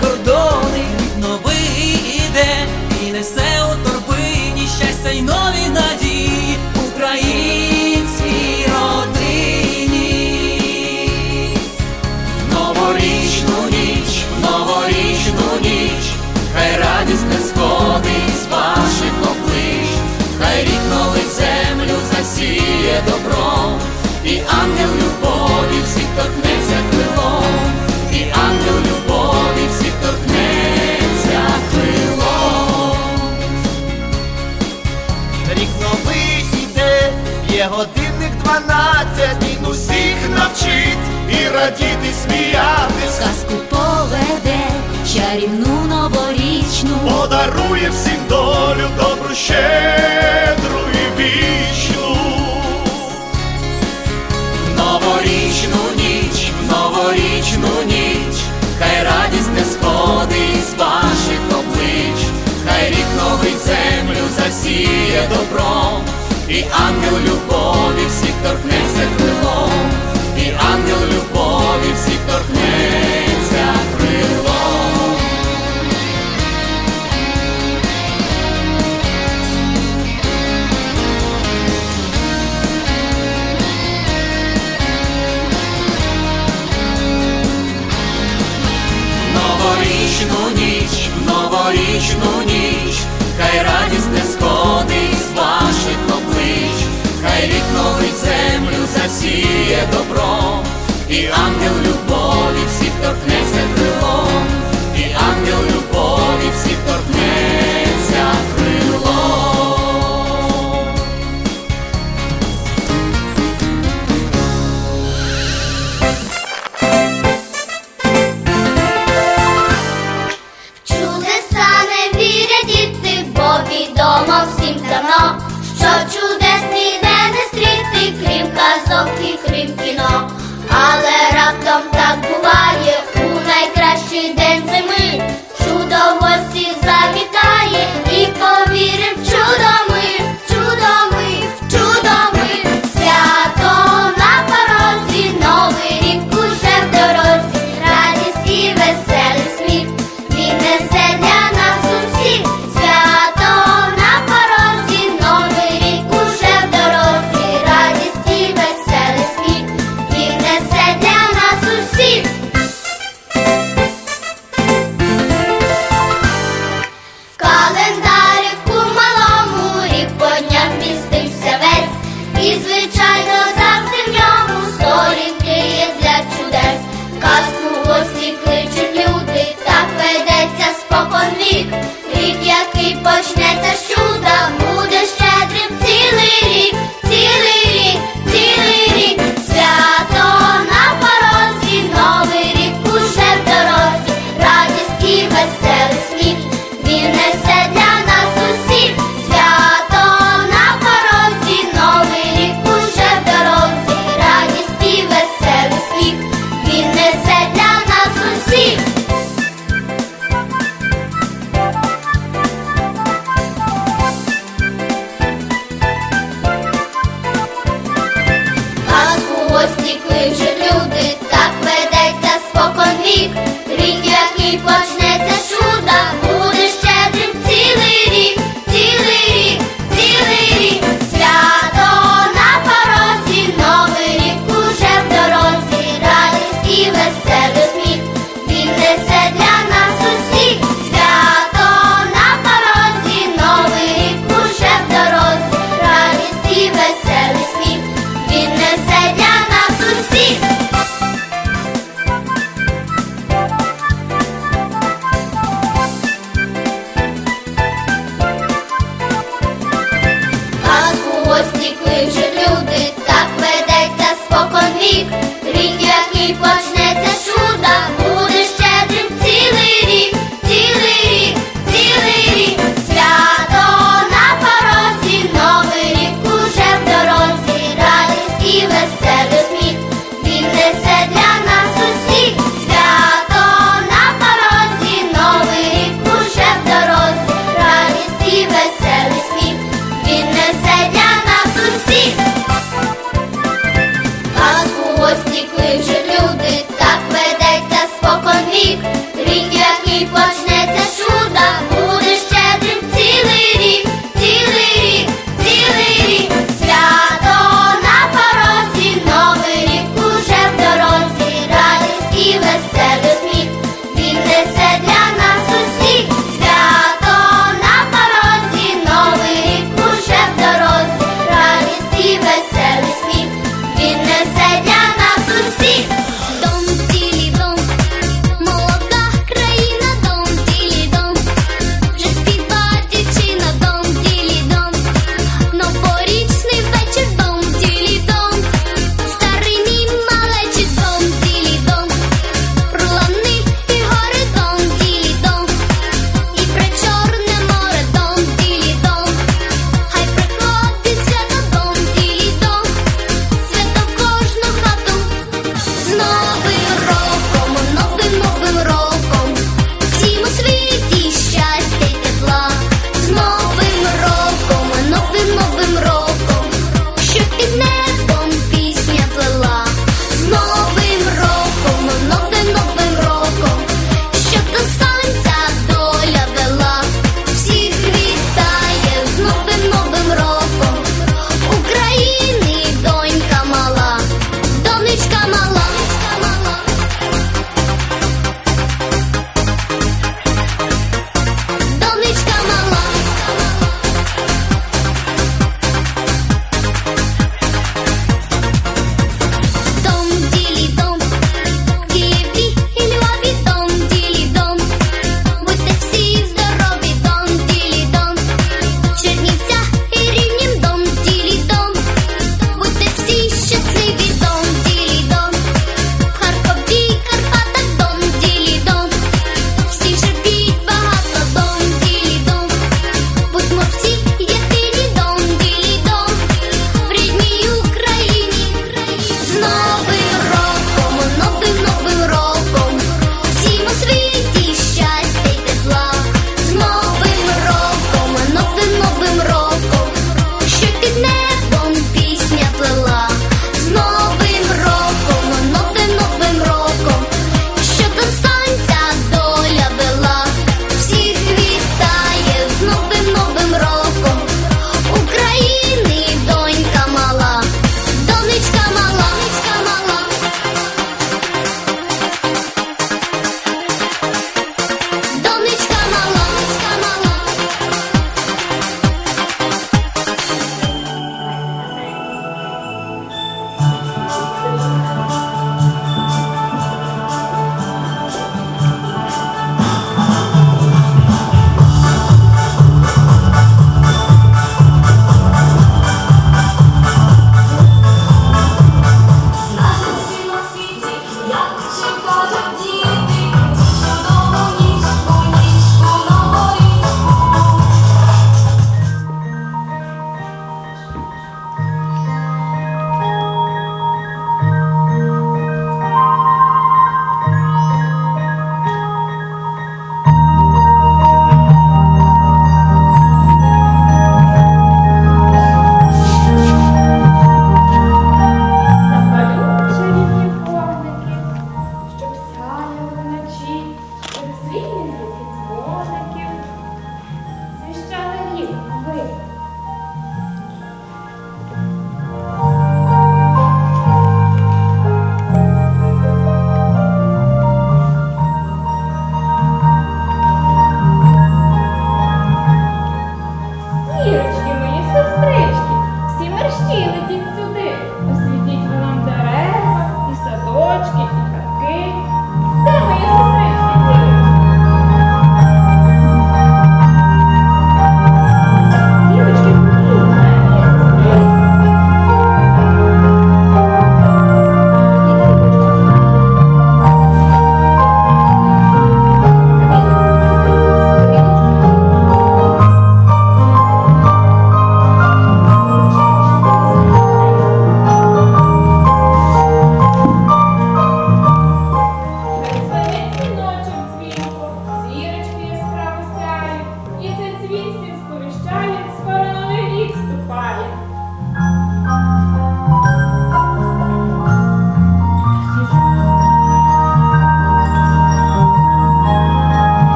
кордони, новий іде і несе у торбині щастя й нові надії українській родині. Новорічну ніч, новорічну ніч, хай радість не сходить з ваших облич, хай рік новий землю засіє добром, і ангел любові всіх торкнеться годинник дванадцять, він усіх навчить і радіти, сміятись, Казку поведе, чарівну новорічну. подарує всім долю добру, щедру і вічну. Новорічну ніч, новорічну ніч, хай радість не сходить з ваших облич, хай рік новий землю засіє добром, і ангел любові всіх торкнеться крилом, і ангел любові всіх торкнеться крилом. Новорічну ніч, землю добро, і ангел любові всіх торкнеться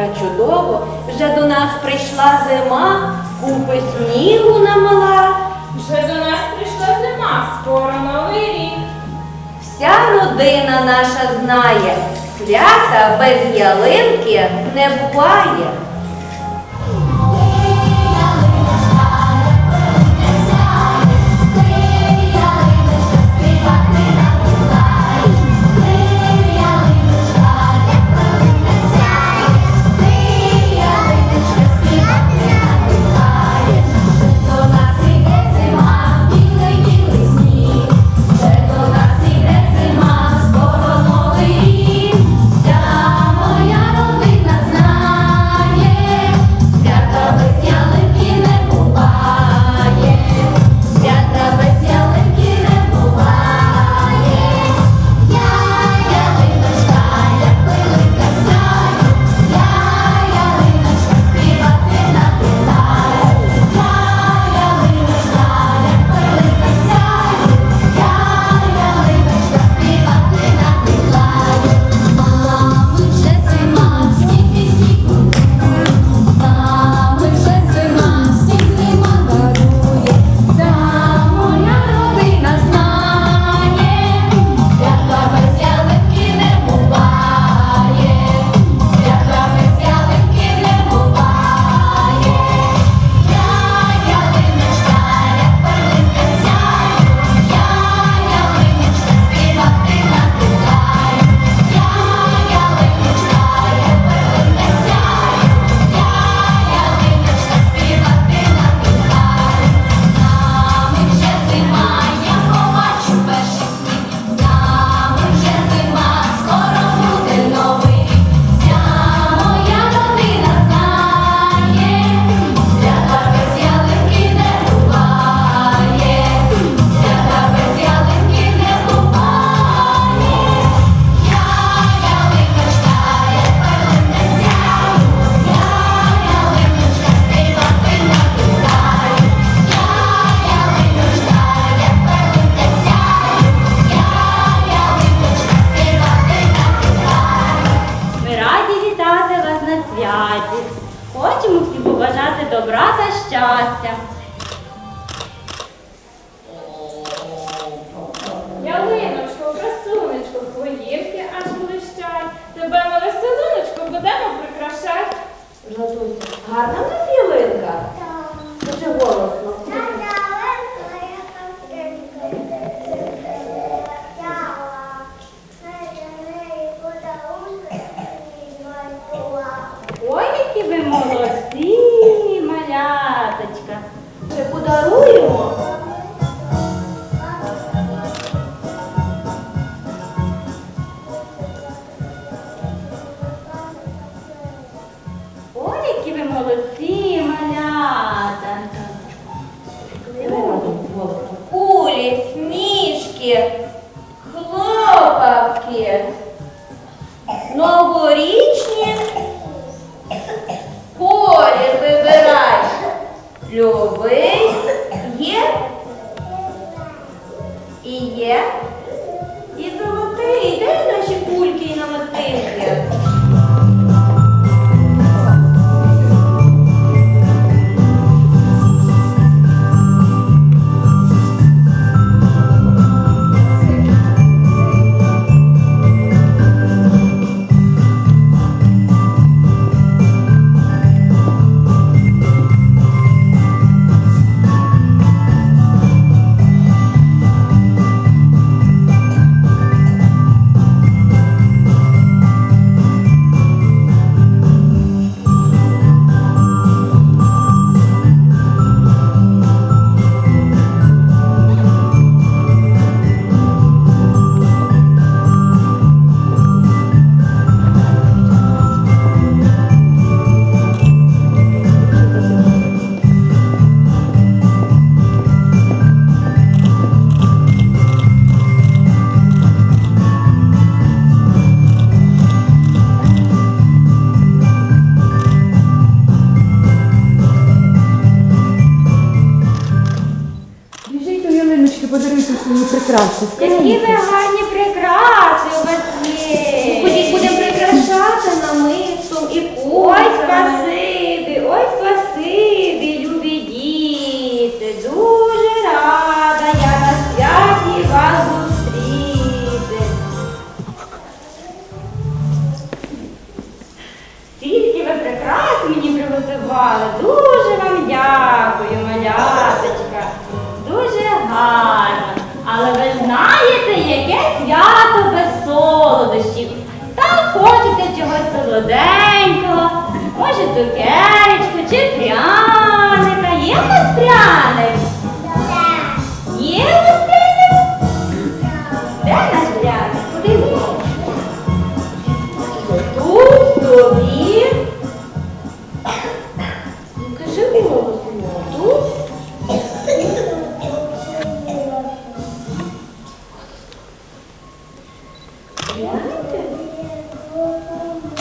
та чудово, вже до нас прийшла зима, купи снігу намала. Вже до нас прийшла зима, скоро новий рік. Вся родина наша знає, свята без ялинки не буває. 好行 молодці малята. Кулі, смішки, хлопавки, новорічні полі вибирай.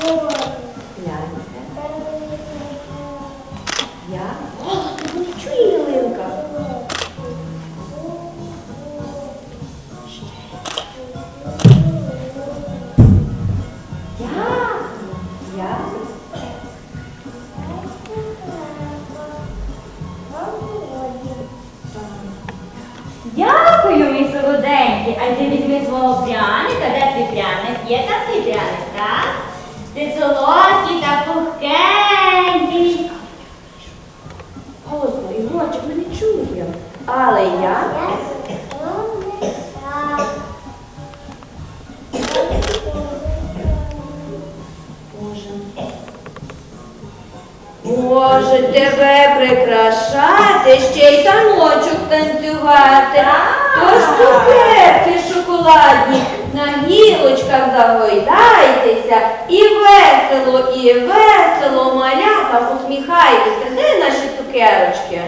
Lord. Тож цукерки шоколадні, на гілочках загойдайтеся. І весело, і весело, малята, усміхайтеся, де наші цукерочки?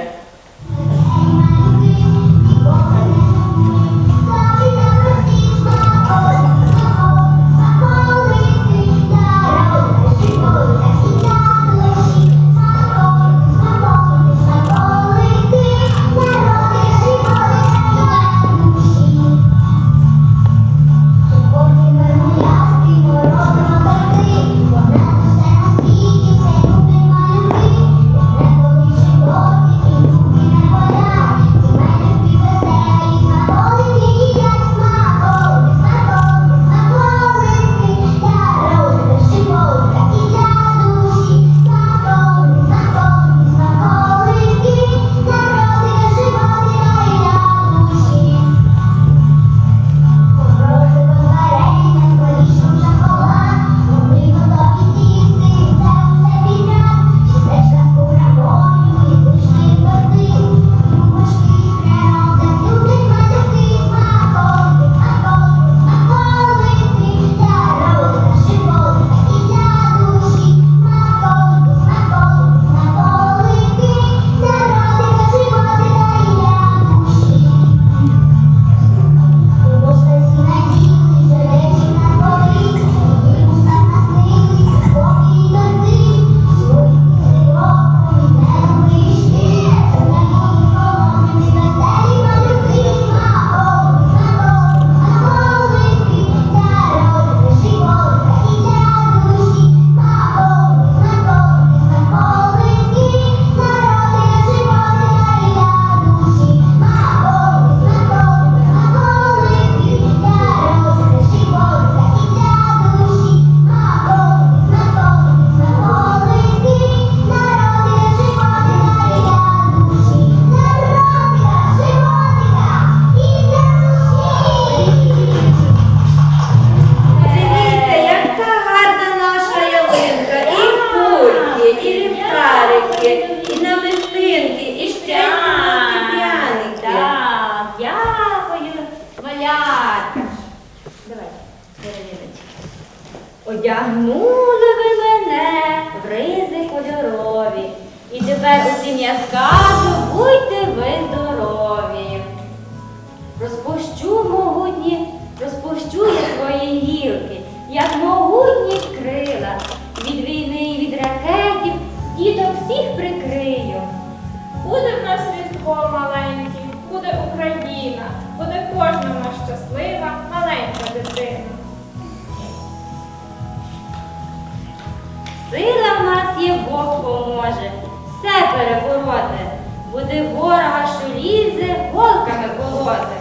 Туди ворога, що лізе, волками колоти.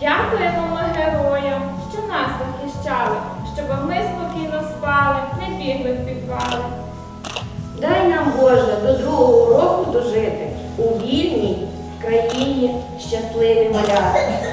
Дякуємо ми героям, що нас захищали, щоб ми спокійно спали, не бігли в підвали. Дай нам, Боже, до другого року дожити у вільній країні щасливі маляти.